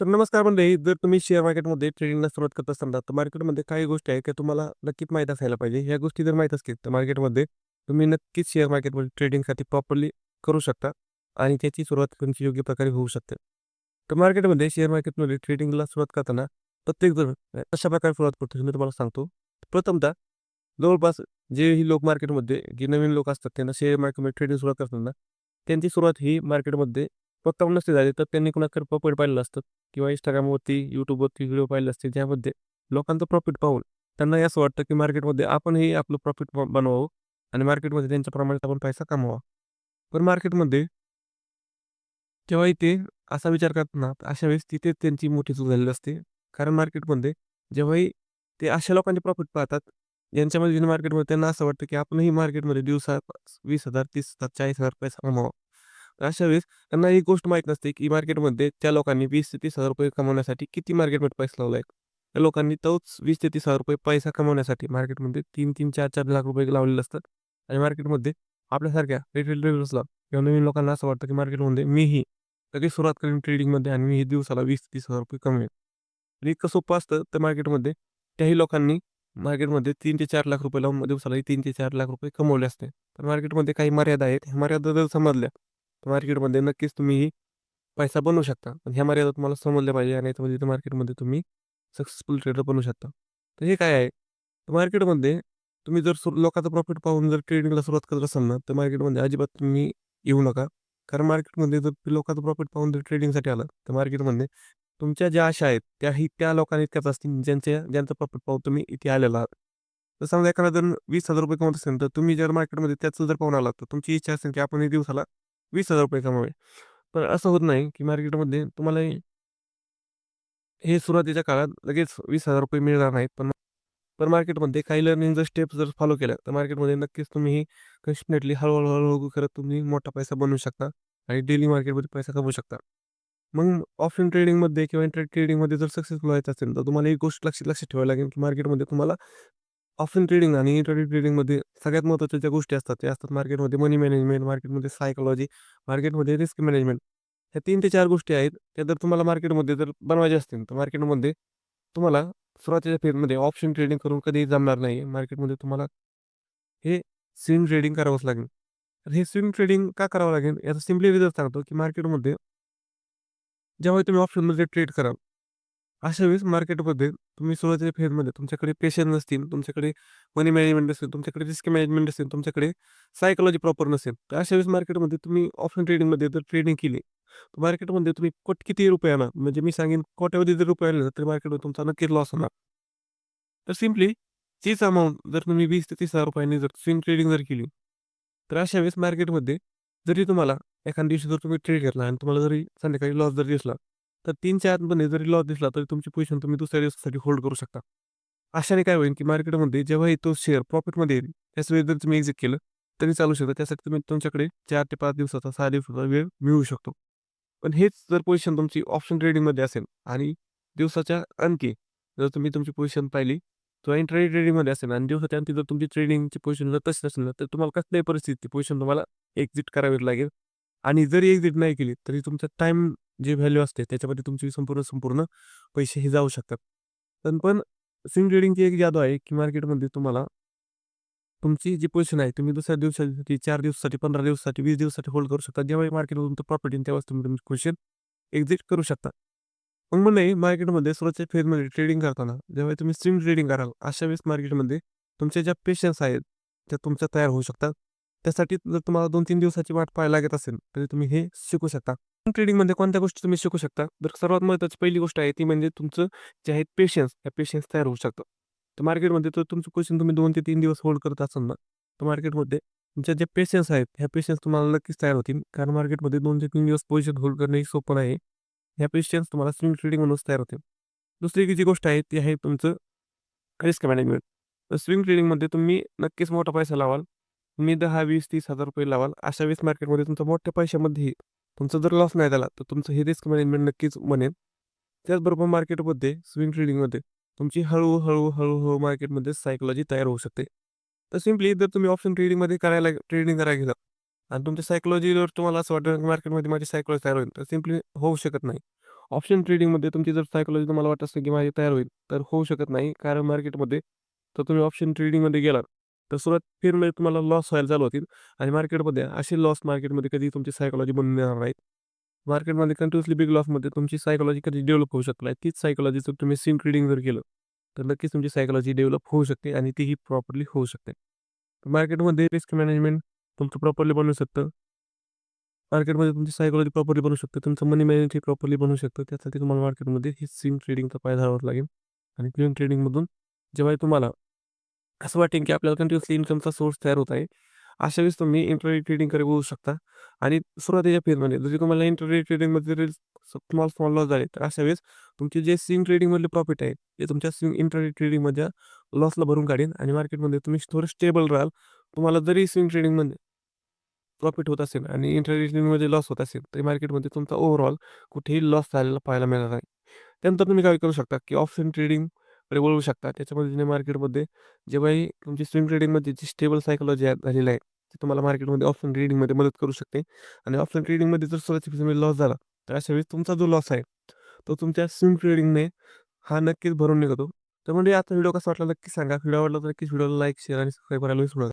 तर नमस्कार मंडळी जर तुम्ही शेअर मार्केटमध्ये ट्रेडिंगला सुरुवात करत असाल तर मार्केटमध्ये काही गोष्टी आहे की तुम्हाला नक्कीच माहीत असायला पाहिजे. ह्या गोष्टी जर माहीत असतील तर मार्केटमध्ये तुम्ही नक्कीच शेअर मार्केटमध्ये ट्रेडिंगसाठी प्रॉपरली करू शकता आणि त्याची सुरुवात तुमची योग्य प्रकारे होऊ शकते. तर मार्केटमध्ये शेअर मार्केटमध्ये ट्रेडिंगला सुरुवात करताना प्रत्येक जण अशा प्रकारे सुरुवात करतो मी तुम्हाला सांगतो. प्रथमतः जवळपास जे ही लोक मार्केटमध्ये जे नवीन लोक असतात त्यांना शेअर मार्केटमध्ये ट्रेडिंग सुरुवात करताना त्यांची सुरुवात ही मार्केटमध्ये स्वतःहून नसते झाले तर त्यांनी कुणाकडे प्रॉफिट पाहिलेलं असतं? किंवा इंस्टाग्रामवरती यूट्यूबवरती व्हिडिओ पाहिले असते ज्यामध्ये लोकांचं प्रॉफिट पाहून त्यांना असं वाटतं की मार्केटमध्ये आपणही आपलं प्रॉफिट बनवावं आणि मार्केटमध्ये त्यांच्याप्रमाणे आपण पैसा कमावा पण मार्केटमध्ये तेव्हाही ते असा विचार करतात ना अशा वेळेस तिथे त्यांची मोठी चूक झालेली असते. कारण मार्केटमध्ये जेव्हाही ते अशा लोकांचे प्रॉफिट पाहतात ज्यांच्यामध्ये मार्केटमध्ये त्यांना असं वाटतं की आपणही मार्केटमध्ये दिवसात वीस हजार तीस हजार चाळीस हजार पैसा कमावा अशा वेळेस त्यांना ही गोष्ट माहीत नसते की मार्केटमध्ये त्या लोकांनी वीस ते तीस हजार रुपये कमवण्यासाठी किती मार्केटमध्ये पैसा लावला आहे त्या लोकांनी तोच वीस ते तीस हजार रुपये पैसा कमवण्यासाठी मार्केटमध्ये तीन तीन चार चार लाख रुपये लावलेले असतात. आणि मार्केटमध्ये आपल्यासारख्या रिटेल किंवा नवीन लोकांना असं वाटतं की मार्केटमध्ये मीही लगेच सुरुवात करेन ट्रेडिंगमध्ये आणि मी ही दिवसाला वीस तीस हजार रुपये कमवेन. आणि इतकं सोपं असतं तर मार्केटमध्ये त्याही लोकांनी मार्केटमध्ये तीन ते चार लाख रुपये लावून दिवसाला तीन ते चार लाख रुपये कमवले असते. तर मार्केटमध्ये काही मर्यादा आहेत. ह्या मर्यादा जर समजल्या मार्केटमध्ये नक्कीच तुम्ही पैसा बनवू शकता. पण ह्या मर्यादा तुम्हाला समजल्या पाहिजे आणि याच्यामध्ये मार्केटमध्ये तुम्ही सक्सेसफुल ट्रेडर बनवू शकता. तर हे काय आहे? तर मार्केटमध्ये तुम्ही जर सु लोकांचा प्रॉफिट पाहून जर ट्रेडिंगला सुरुवात करत असाल ना तर मार्केटमध्ये अजिबात तुम्ही येऊ नका. कारण मार्केटमध्ये जर लोकांचं प्रॉफिट पाहून जर ट्रेडिंगसाठी आलं तर मार्केटमध्ये तुमच्या ज्या आशा आहेत त्याही त्या लोकांनी इतक्याच असतील ज्यांच्या ज्यांचं प्रॉफिट पाहून तुम्ही इथे आलेला आहात. तर समजा एखादा जर वीस हजार रुपये कमवत असेल तर तुम्ही जर मार्केटमध्ये त्याचं जर पाहून आलात तर तुमची इच्छा असेल की आपण दिवसाला वीस हजार रुपये कमावे. पण असं होत नाही की मार्केटमध्ये तुम्हाला हे सुरुवातीच्या काळात लगेच वीस हजार रुपये मिळणार नाहीत. पण पण मार्केटमध्ये काही लर्निंग जर स्टेप्स जर फॉलो केल्या तर मार्केटमध्ये नक्कीच तुम्ही ही हळूहळू हळूहळू करत तुम्ही मोठा पैसा बनवू शकता आणि डेली मार्केटमध्ये पैसा कमवू शकता. मग ऑफलाईन ट्रेडिंगमध्ये किंवा इंटरनेट ट्रेडिंगमध्ये जर सक्सेसफुल व्हायचं असेल तर तुम्हाला एक गोष्ट लक्षात लक्षात ठेवावी लागेल की मार्केटमध्ये तुम्हाला ऑप्शन ट्रेडिंग आणि इंटरनेट ट्रेडिंगमध्ये सगळ्यात महत्त्वाच्या ज्या गोष्टी असतात त्या असतात मार्केटमध्ये मनी मॅनेजमेंट मार्केटमध्ये सायकोलॉजी मार्केटमध्ये रिस्क मॅनेजमेंट ह्या तीन ते चार गोष्टी आहेत त्या जर तुम्हाला मार्केटमध्ये जर बनवायच्या असतील तर मार्केटमध्ये तुम्हाला सुरुवातीच्या फेजमध्ये ऑप्शन ट्रेडिंग करून कधीही जमणार नाही. मार्केटमध्ये तुम्हाला हे स्विंग ट्रेडिंग करावंच लागेल. तर हे स्विंग ट्रेडिंग का करावं लागेल? याचा सिम्पली रिझल्ट सांगतो की मार्केटमध्ये जेव्हा तुम्ही ऑप्शनमध्ये ट्रेड कराल अशा वेळेस मार्केटमध्ये तुम्ही सुरुवातीच्या फेजमध्ये तुमच्याकडे पेशन्स नसतील तुमच्याकडे मनी मॅनेजमेंट नसेल तुमच्याकडे रिस्क मॅनेजमेंट असेल तुमच्याकडे सायकोलॉजी प्रॉपर नसेल तर अशा वेळेस मार्केटमध्ये तुम्ही ऑप्शन ट्रेडिंगमध्ये जर ट्रेडिंग केली तर मार्केटमध्ये तुम्ही कोट किती रुपये आणा म्हणजे मी सांगेन कोट्यावधी जर रुपये आले तर मार्केटमध्ये तुमचा नक्कीच लॉस होणार. तर सिम्पली तीच अमाऊंट जर तुम्ही वीस ते तीस हजार रुपयांनी जर स्विंग ट्रेडिंग जर केली तर अशा वेळेस मार्केटमध्ये जरी तुम्हाला एखाद्या दिवशी जर तुम्ही ट्रेड घेतला आणि तुम्हाला जरी संध्याकाळी लॉस जर दिसला तर तीनच्या आतमध्ये जरी लॉस दिसला तरी तुमची पोझिशन तुम्ही दुसऱ्या दिवसासाठी होल्ड करू शकता. अशाने काय होईल की मार्केटमध्ये जेव्हाही तो शेअर प्रॉफिटमध्ये येईल त्याचवेळी जर तुम्ही एक्झिट केलं तरी चालू शकतं. त्यासाठी तुम्ही तुमच्याकडे चार ते पाच दिवसाचा सहा दिवसाचा वेळ मिळू शकतो. पण हेच जर पोझिशन तुमची ऑप्शन ट्रेडिंगमध्ये असेल आणि दिवसाच्या आणखी जर तुम्ही तुमची पोझिशन पाहिली किंवा इंटरनेट ट्रेडिंगमध्ये असेल आणि दिवसाच्या आणखी जर तुमची ट्रेडिंगची पोझिशन जर तशी नसेल ना तर तुम्हाला कसल्याही परिस्थिती पोझिशन तुम्हाला एक्झिट करावी लागेल. आणि जरी एक्झिट नाही केली तरी तुमचा टाईम जे व्हॅल्यू असते त्याच्यामध्ये तुमची संपूर्ण संपूर्ण पैसे हे जाऊ शकतात. पण पण स्विंग ट्रेडिंगची एक जादू आहे की मार्केटमध्ये तुम्हाला तुमची जी पोझिशन आहे तुम्ही दुसऱ्या दिवसासाठी चार दिवसासाठी पंधरा दिवसासाठी वीस दिवसासाठी होल्ड करू शकता. जेव्हा मार्केटमध्ये तुमचं प्रॉफिट येईल तेव्हाच तुम्ही तुमची पोझिशन एक्झिट करू शकता. मग म्हणजे मार्केटमध्ये सुरुवातच्या फेजमध्ये ट्रेडिंग करताना जेव्हा तुम्ही स्विंग ट्रेडिंग कराल अशा वेळेस मार्केटमध्ये तुमच्या ज्या पेशन्स आहेत त्या तुमच्या तयार होऊ शकतात. त्यासाठी जर तुम्हाला दोन तीन दिवसाची वाट पाहायला लागत असेल तरी तुम्ही हे शिकू शकता. ट्रेडिंगमध्ये कोणत्या गोष्टी तुम्ही शिकू शकता? तर सर्वात महत्त्वाची पहिली गोष्ट आहे ती म्हणजे तुमचं जे आहे पेशन्स या पेशन्स तयार होऊ शकतं. तर मार्केटमध्ये तर तुमचं क्वेश्चन तुम्ही दोन ते तीन दिवस होल्ड करत असाल ना तर मार्केटमध्ये तुमच्या जे पेशन्स आहेत ह्या पेशन्स तुम्हाला नक्कीच तयार होतील. कारण मार्केटमध्ये दोन ते तीन दिवस पोझिशन होल्ड करणे ही सोपं आहे ह्या पेशन्स तुम्हाला स्विंग ट्रेडिंग म्हणूनच तयार होतील. दुसरी जी गोष्ट आहे ती आहे तुमचं रिस्क मॅनेजमेंट तर स्विंग ट्रेडिंगमध्ये तुम्ही नक्कीच मोठा पैसा लावाल. तुम्ही दहा वीस तीस हजार रुपये लावाल. अशा वेळेस मार्केटमध्ये तुमचा मोठ्या पैशामध्येही तुमचा जर लॉस नाही झाला तर तुमचं हे रिस्क मॅनेजमेंट नक्कीच म्हणेल त्याचबरोबर मार्केटमध्ये स्विंग ट्रेडिंगमध्ये तुमची हळूहळू हळूहळू मार्केटमध्ये सायकोलॉजी तयार होऊ शकते. तर सिम्पली जर तुम्ही ऑप्शन ट्रेडिंगमध्ये करायला ट्रेडिंग करायला गेला आणि तुमच्या सायकोलॉजीवर तुम्हाला असं वाटतं मार्केटमध्ये माझी सायकोलॉजी तयार होईल तर सिम्पली होऊ शकत नाही. ऑप्शन ट्रेडिंगमध्ये तुमची जर सायकॉलॉजी तुम्हाला वाटत असेल की माझी तयार होईल तर होऊ शकत नाही. कारण मार्केटमध्ये तर तुम्ही ऑप्शन ट्रेडिंगमध्ये गेलात तर सुरुवात फेरमध्ये तुम्हाला लॉस व्हायला चालू होतील. आणि मार्केटमध्ये असे लॉस मार्केटमध्ये कधी तुमची सायकॉलॉजी बनून येणार नाही. मार्केटमध्ये कंटिन्युअसली बिग लॉसमध्ये तुमची सायकॉलॉजी कधी डेव्हलप होऊ शकत नाही. तीच सायकॉलॉजी जर तुम्ही सिम ट्रेडिंग जर केलं तर नक्कीच तुमची सायकॉलॉजी डेव्हलप होऊ शकते आणि तीही प्रॉपरली होऊ शकते. मार्केटमध्ये रिस्क मॅनेजमेंट तुमचं प्रॉपरली बनवू शकतं. मार्केटमध्ये तुमची सायकॉलॉजी प्रॉपरली बनू शकते. तुमचं मनी मॅनेजमेंट प्रॉपरली बनू शकतं. त्यासाठी तुम्हाला मार्केटमध्ये ही सिम ट्रेडिंगचा फायदा घ्यावा लागेल. आणि क्लीन ट्रेडिंगमधून जेव्हा तुम्हाला असं वाटेल की आपल्याला कंटिन्युअसली इन्कमचा सोर्स तयार होत आहे. अशा वेळेस तुम्ही इंटरनेट ट्रेडिंगकडे वळू शकता. आणि सुरुवातीच्या फेजमध्ये जर तुम्हाला इंटरनेट ट्रेडिंगमध्ये जरी स्मॉल स्मॉल लॉस झाले तर अशा वेळेस तुमचे जे स्विंग ट्रेडिंगमधले प्रॉफिट आहे ते तुमच्या स्विंग इंटरनेट ट्रेडिंगमध्ये लॉसला भरून काढेल आणि मार्केटमध्ये तुम्ही थोडं स्टेबल राहाल. तुम्हाला जरी स्विंग ट्रेडिंगमध्ये प्रॉफिट होत असेल आणि इंटरनेट ट्रेडिंगमध्ये लॉस होत असेल तरी मार्केटमध्ये तुमचा ओव्हरऑल कुठेही लॉस झालेला पाहायला मिळणार नाही. त्यानंतर तुम्ही काय करू शकता की ऑप्शन ट्रेडिंग कडे वळू शकता त्याच्यामध्ये मार्केटमध्ये जेव्हाही तुमची स्विंग ट्रेडिंगमध्ये जी स्टेबल सायकॉलॉजी झालेली आहे ती तुम्हाला मार्केटमध्ये ऑप्शन ट्रेडिंगमध्ये मदत करू शकते. आणि ऑप्शन ट्रेडिंगमध्ये जर सुरुवातीपासून लॉस झाला तर अशा वेळेस तुमचा जो लॉस आहे तो तुमच्या स्विंग ट्रेडिंगने हा नक्कीच भरून निघतो. तर म्हणजे आता व्हिडिओ कसा वाटला नक्की सांगा. व्हिडिओ आवडला तर नक्कीच व्हिडिओला लाईक शेअर आणि सबस्क्राईब करायला विसरू नका.